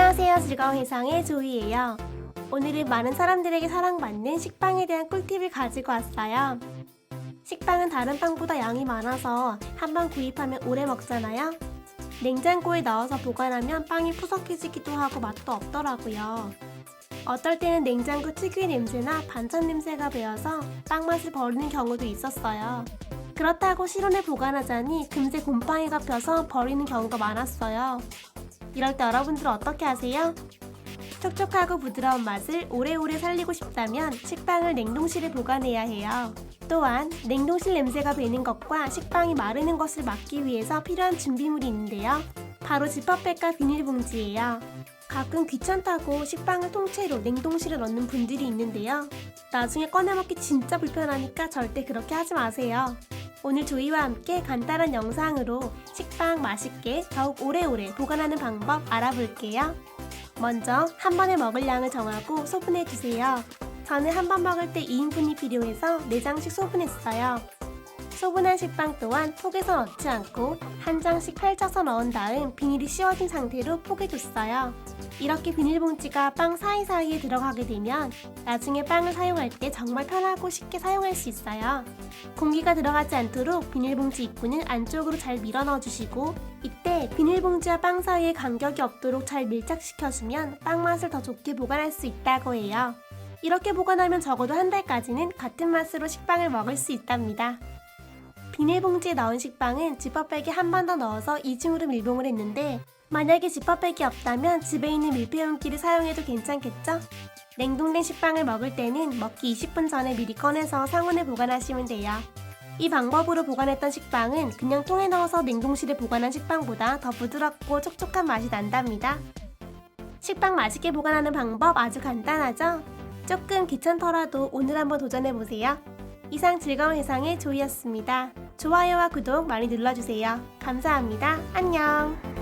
안녕하세요. 즐거운 해상의 조이예요. 오늘은 많은 사람들에게 사랑받는 식빵에 대한 꿀팁을 가지고 왔어요. 식빵은 다른 빵보다 양이 많아서 한번 구입하면 오래 먹잖아요. 냉장고에 넣어서 보관하면 빵이 푸석해지기도 하고 맛도 없더라고요. 어떨 때는 냉장고 특유의 냄새나 반찬 냄새가 배어서 빵 맛을 버리는 경우도 있었어요. 그렇다고 실온에 보관하자니 금세 곰팡이가 펴서 버리는 경우가 많았어요. 이럴 때 여러분들은 어떻게 하세요? 촉촉하고 부드러운 맛을 오래오래 살리고 싶다면 식빵을 냉동실에 보관해야 해요. 또한 냉동실 냄새가 배는 것과 식빵이 마르는 것을 막기 위해서 필요한 준비물이 있는데요. 바로 지퍼백과 비닐봉지예요. 가끔 귀찮다고 식빵을 통째로 냉동실에 넣는 분들이 있는데요. 나중에 꺼내 먹기 진짜 불편하니까 절대 그렇게 하지 마세요. 오늘 조이와 함께 간단한 영상으로 식빵 맛있게 더욱 오래오래 보관하는 방법 알아볼게요. 먼저 한 번에 먹을 양을 정하고 소분해 주세요. 저는 한 번 먹을 때 2인분이 필요해서 4장씩 소분했어요. 소분한 식빵 또한 폭에서 넣지 않고 한 장씩 펼쳐서 넣은 다음 비닐이 씌워진 상태로 포개 뒀어요. 이렇게 비닐봉지가 빵 사이사이에 들어가게 되면 나중에 빵을 사용할 때 정말 편하고 쉽게 사용할 수 있어요. 공기가 들어가지 않도록 비닐봉지 입구는 안쪽으로 잘 밀어 넣어주시고 이때 비닐봉지와 빵 사이에 간격이 없도록 잘 밀착시켜주면 빵 맛을 더 좋게 보관할 수 있다고 해요. 이렇게 보관하면 적어도 한 달까지는 같은 맛으로 식빵을 먹을 수 있답니다. 비닐봉지에 넣은 식빵은 지퍼백에 한 번 더 넣어서 이중으로 밀봉을 했는데 만약에 지퍼백이 없다면 집에 있는 밀폐용기를 사용해도 괜찮겠죠? 냉동된 식빵을 먹을 때는 먹기 20분 전에 미리 꺼내서 상온에 보관하시면 돼요. 이 방법으로 보관했던 식빵은 그냥 통에 넣어서 냉동실에 보관한 식빵보다 더 부드럽고 촉촉한 맛이 난답니다. 식빵 맛있게 보관하는 방법 아주 간단하죠? 조금 귀찮더라도 오늘 한번 도전해보세요. 이상 즐거운 해상의 조이였습니다. 좋아요와 구독 많이 눌러주세요. 감사합니다. 안녕!